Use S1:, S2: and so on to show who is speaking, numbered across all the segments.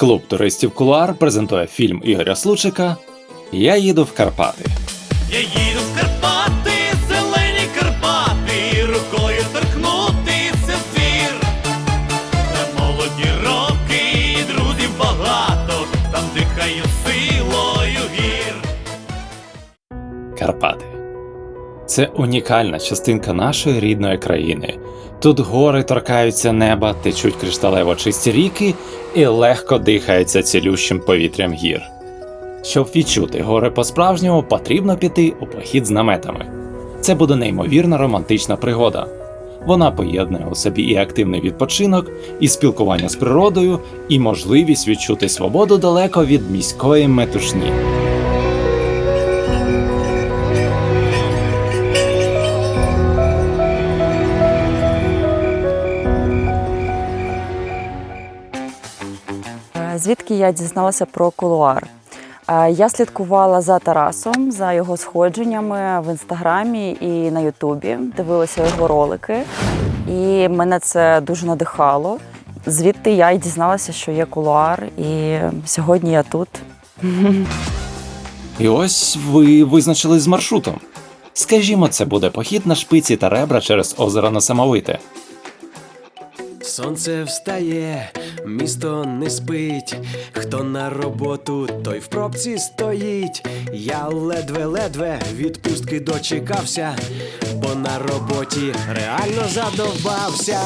S1: Клуб туристів Кулуар презентує фільм Ігоря Случика Я їду в Карпати.
S2: Я їду в Карпати, зелені Карпати, рукою торкнутися твір. Де молоді роки, і друзів багато, там дихаю силою гір.
S1: Карпати. Це унікальна частинка нашої рідної країни. Тут гори торкаються неба, течуть кришталево чисті ріки і легко дихається цілющим повітрям гір. Щоб відчути гори по-справжньому, потрібно піти у похід з наметами. Це буде неймовірна романтична пригода. Вона поєднує у собі і активний відпочинок, і спілкування з природою, і можливість відчути свободу далеко від міської метушні.
S3: Звідки я дізналася про кулуар? Е, Я слідкувала за Тарасом, за його сходженнями в інстаграмі і на Ютубі, дивилася його ролики, і мене це дуже надихало. Звідти я й дізналася, що є кулуар, і сьогодні я тут.
S1: І ось ви визначились з маршрутом. Скажімо, це буде похід на шпиці та ребра через озеро Несамовите.
S4: Сонце встає, місто не спить. Хто на роботу, той в пробці стоїть. Я ледве-ледве відпустки дочекався, бо на роботі реально задовбався.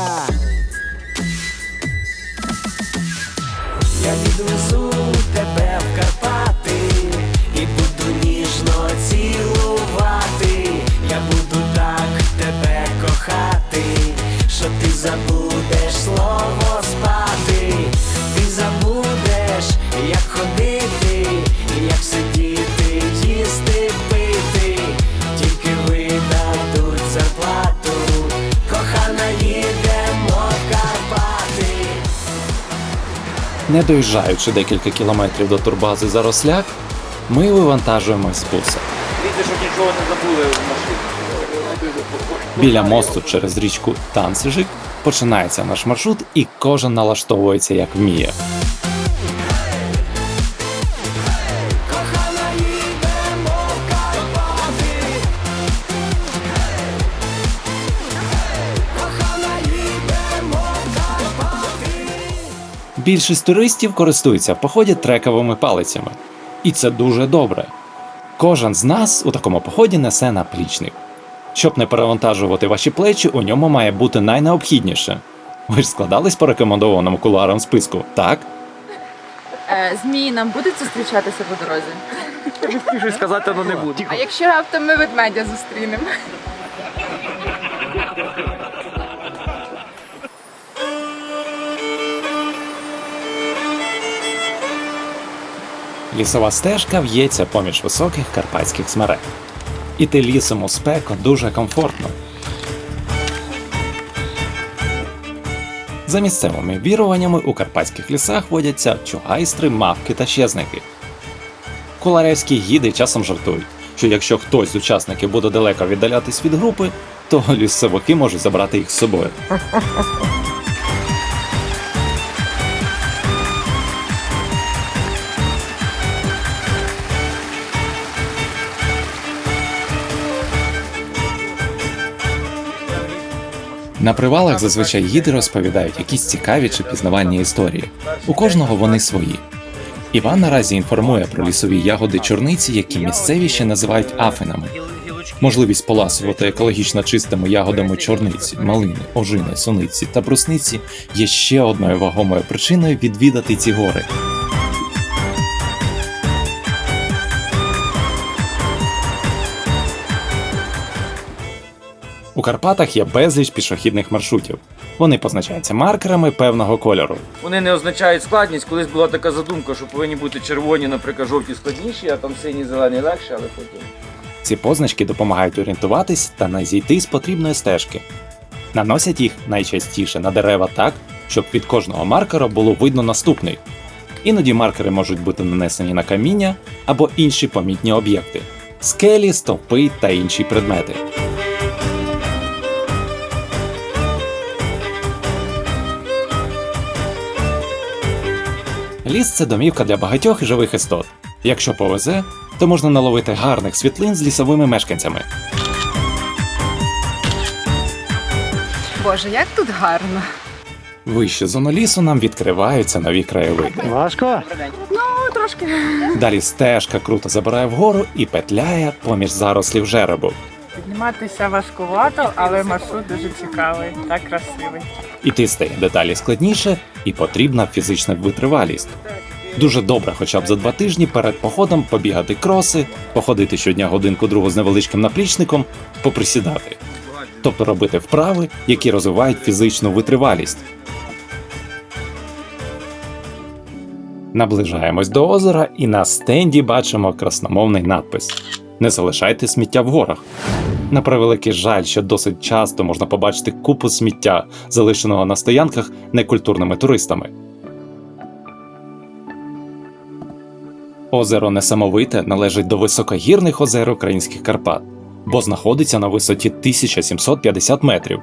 S4: Я відвезу
S1: Не доїжджаючи декілька кілометрів до турбази Заросляк, ми вивантажуємось з буса.
S5: Нічого не забули в машині.
S1: Біля мосту через річку Танцежик, починається наш маршрут, і кожен налаштовується як вміє. Більшість туристів користуються в поході трековими палицями. І це дуже добре. Кожен з нас у такому поході несе наплічник. Щоб не перевантажувати ваші плечі, у ньому має бути найнеобхідніше. Ви ж складались по рекомендованому кулуарам списку, так?
S6: Е, Змії нам будуть зустрічатися по дорозі.
S5: Щось сказати, але не буду.
S6: А якщо раптом ми ведмедя зустрінемо?
S1: Лісова стежка в'ється поміж високих карпатських смерек. Іти лісом у спеку дуже комфортно. За місцевими віруваннями у карпатських лісах водяться чугайстри, мавки та щезники. Куларевські гіди часом жартують, що якщо хтось з учасників буде далеко віддалятись від групи, то лісовики можуть забрати їх з собою. На привалах зазвичай гіди розповідають якісь цікаві чи пізнавальні історії. У кожного вони свої. Іван наразі інформує про лісові ягоди чорниці, які місцеві ще називають афинами. Можливість поласувати екологічно чистими ягодами чорниці, малини, ожини, суниці та брусниці є ще одною вагомою причиною відвідати ці гори. У Карпатах є безліч пішохідних маршрутів. Вони позначаються маркерами певного кольору.
S5: Вони не означають складність. Колись була така задумка, що повинні бути червоні, наприклад, жовті складніші, а там сині, зелені легше, але потім.
S1: Ці позначки допомагають орієнтуватись та не зійти з потрібної стежки. Наносять їх найчастіше на дерева так, щоб від кожного маркера було видно наступний. Іноді маркери можуть бути нанесені на каміння або інші помітні об'єкти скелі, стовпи та інші предмети. Ліс це домівка для багатьох живих істот. Якщо повезе, то можна наловити гарних світлин з лісовими мешканцями.
S6: Боже, як тут гарно.
S1: Вище зону лісу нам відкриваються нові краєвиди.
S7: Важко?
S6: Ну, трошки.
S1: Далі стежка круто забирає вгору і петляє поміж зарослів жеребу.
S8: Підніматися важкувато, але маршрут дуже цікавий та красивий.
S1: Іти стає деталі складніше і потрібна фізична витривалість. Дуже добре, хоча б за два тижні перед походом побігати кроси, походити щодня годинку другу з невеличким наплічником, поприсідати. Тобто робити вправи, які розвивають фізичну витривалість. Наближаємось до озера і на стенді бачимо красномовний надпис: Не залишайте сміття в горах. На превеликий жаль, що досить часто можна побачити купу сміття, залишеного на стоянках некультурними туристами. Озеро Несамовите належить до високогірних озер українських Карпат, бо знаходиться на висоті 1750 метрів.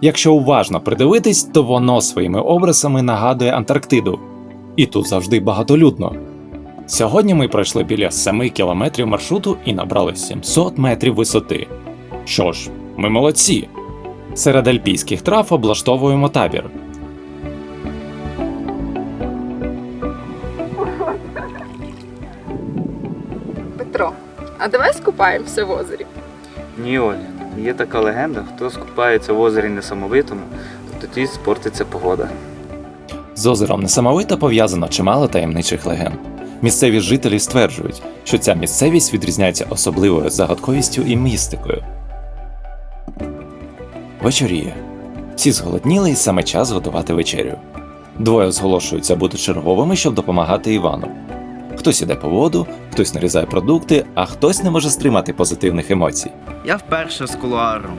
S1: Якщо уважно придивитись, то воно своїми обрисами нагадує Антарктиду, і тут завжди багатолюдно. Сьогодні ми пройшли біля 7 кілометрів маршруту і набрали 700 метрів висоти. Що ж, ми молодці. Серед альпійських трав облаштовуємо табір.
S6: Петро, а давай скупаємося в озері.
S9: Ні, Оля, є така легенда, хто скупається в озері несамовитому, то тоді спортиться погода.
S1: З озером Несамовита пов'язано чимало таємничих легенд. Місцеві жителі стверджують, що ця місцевість відрізняється особливою загадковістю і містикою. Вечоріє. Всі зголодніли і саме час готувати вечерю. Двоє зголошуються бути черговими, щоб допомагати Івану. Хтось іде по воду, хтось нарізає продукти, а хтось не може стримати позитивних емоцій.
S10: Я вперше з кулуаром.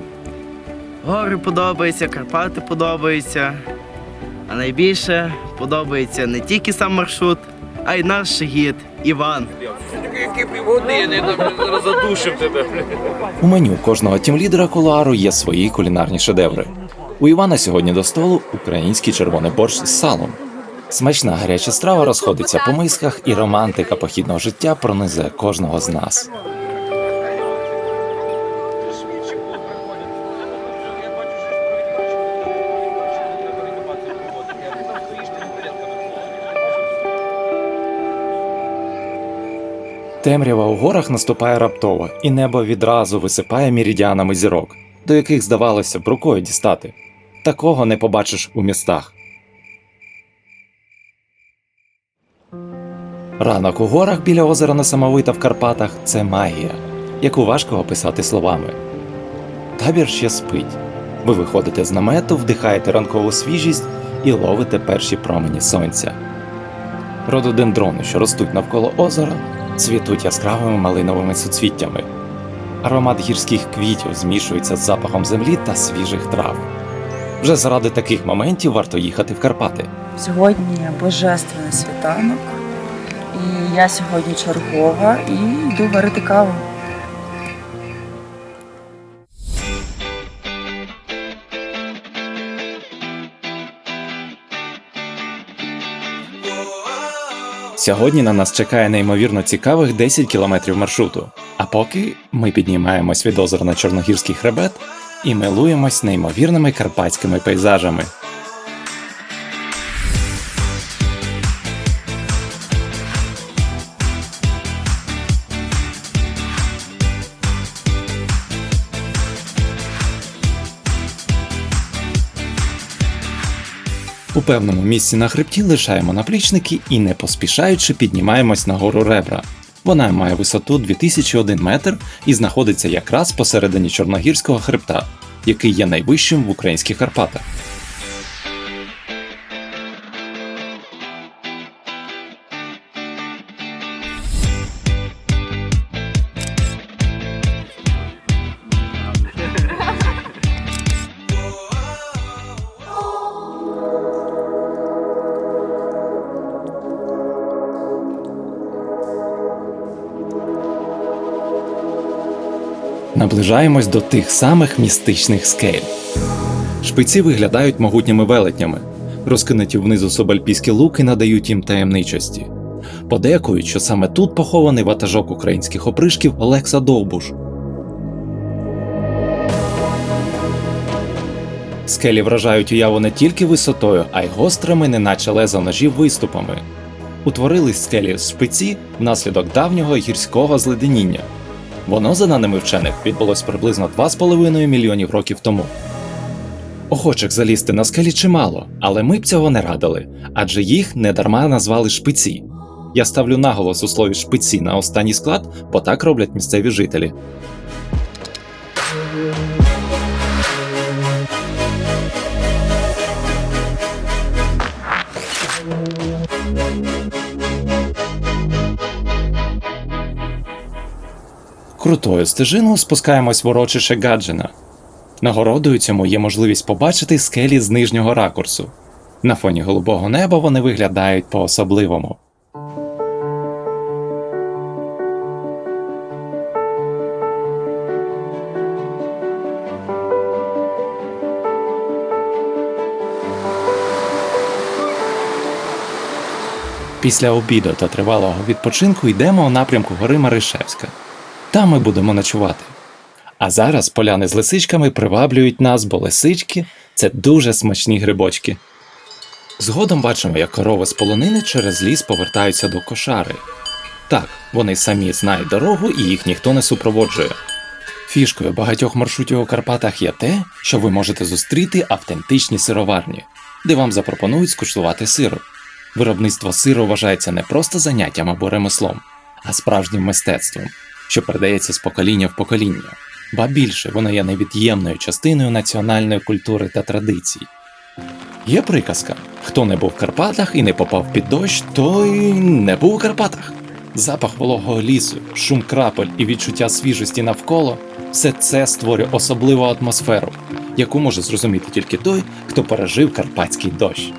S10: Гори подобаються, Карпати подобаються. А найбільше подобається не тільки сам маршрут, а й наш гід Іван.
S5: Які півгодини тебе.
S1: У меню кожного тімлідера кулуару є свої кулінарні шедеври. У Івана сьогодні до столу український червоний борщ з салом. Смачна гаряча страва розходиться по мисках, і романтика похідного життя пронизує кожного з нас. Темрява у горах наступає раптово, і небо відразу висипає мірідіанами зірок, до яких здавалося б рукою дістати. Такого не побачиш у містах. Ранок у горах біля озера Несамовита в Карпатах це магія, яку важко описати словами. Табір ще спить. Ви виходите з намету, вдихаєте ранкову свіжість і ловите перші промені сонця. Рододендрони, що ростуть навколо озера, цвітуть яскравими малиновими суцвіттями. Аромат гірських квітів змішується з запахом землі та свіжих трав. Вже заради таких моментів варто їхати в Карпати.
S3: Сьогодні божественний світанок, і я сьогодні чергова і йду варити каву.
S1: Сьогодні на нас чекає неймовірно цікавих 10 кілометрів маршруту. А поки ми піднімаємось від озера на Чорногірський хребет і милуємось неймовірними карпатськими пейзажами. У певному місці на хребті лишаємо наплічники і не поспішаючи піднімаємось на гору ребра. Вона має висоту 2001 метр і знаходиться якраз посередині Чорногірського хребта, який є найвищим в українських Карпатах. Наближаємось до тих самих містичних скель. Шпиці виглядають могутніми велетнями. Розкинуті внизу субальпійські луки надають їм таємничості. Подекують, що саме тут похований ватажок українських опришків Олекса Довбуш. Скелі вражають уяву не тільки висотою, а й гострими, неначе леза ножів виступами. Утворились скелі з шпиці внаслідок давнього гірського зледеніння. Воно, за даними вчених, відбулось приблизно 2,5 мільйонів років тому. Охочих залізти на скелі чимало, але ми б цього не радили, адже їх недарма назвали шпиці. Я ставлю наголос у слові шпиці на останній склад, бо так роблять місцеві жителі. Крутою стежиною спускаємось в урочище Гаджина. Нагородою цьому є можливість побачити скелі з нижнього ракурсу. На фоні голубого неба вони виглядають по-особливому. Після обіду та тривалого відпочинку йдемо у напрямку гори Маришевська. Там ми будемо ночувати. А зараз поляни з лисичками приваблюють нас, бо лисички це дуже смачні грибочки. Згодом бачимо, як корови з полонини через ліс повертаються до кошари. Так, вони самі знають дорогу і їх ніхто не супроводжує. Фішкою багатьох маршрутів у Карпатах є те, що ви можете зустріти автентичні сироварні, де вам запропонують скуштувати сиру. Виробництво сиру вважається не просто заняттям або ремеслом, а справжнім мистецтвом, що передається з покоління в покоління, ба більше воно є невід'ємною частиною національної культури та традицій. Є приказка: хто не був в Карпатах і не попав під дощ, той не був у Карпатах. Запах вологого лісу, шум крапель і відчуття свіжості навколо все це створює особливу атмосферу, яку може зрозуміти тільки той, хто пережив карпатський дощ.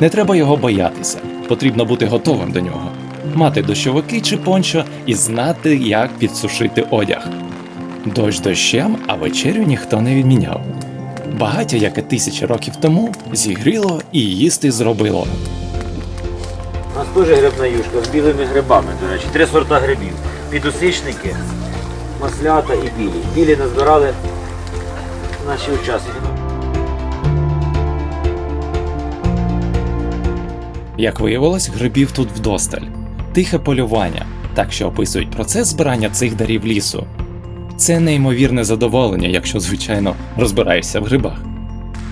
S1: Не треба його боятися, потрібно бути готовим до нього, мати дощовики чи пончо і знати, як підсушити одяг. Дощ дощем, а вечерю ніхто не відміняв. Багаття, як і тисячі років тому, зігріло і їсти зробило.
S5: У нас теж грибна юшка з білими грибами, до речі, три сорта грибів. Підосичники, маслята і білі. Білі назбирали наші учасники.
S1: Як виявилось, грибів тут вдосталь. Тихе полювання, так що описують процес збирання цих дарів лісу. Це неймовірне задоволення, якщо, звичайно, розбираєшся в грибах.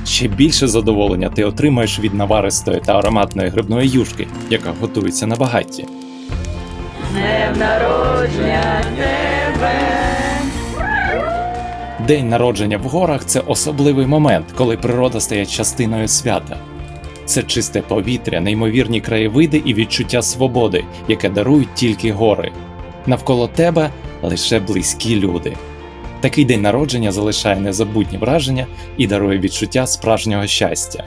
S1: Ще більше задоволення ти отримаєш від наваристої та ароматної грибної юшки, яка готується на багатті. День народження в горах це особливий момент, коли природа стає частиною свята. Це чисте повітря, неймовірні краєвиди і відчуття свободи, яке дарують тільки гори. Навколо тебе лише близькі люди. Такий день народження залишає незабутні враження і дарує відчуття справжнього щастя.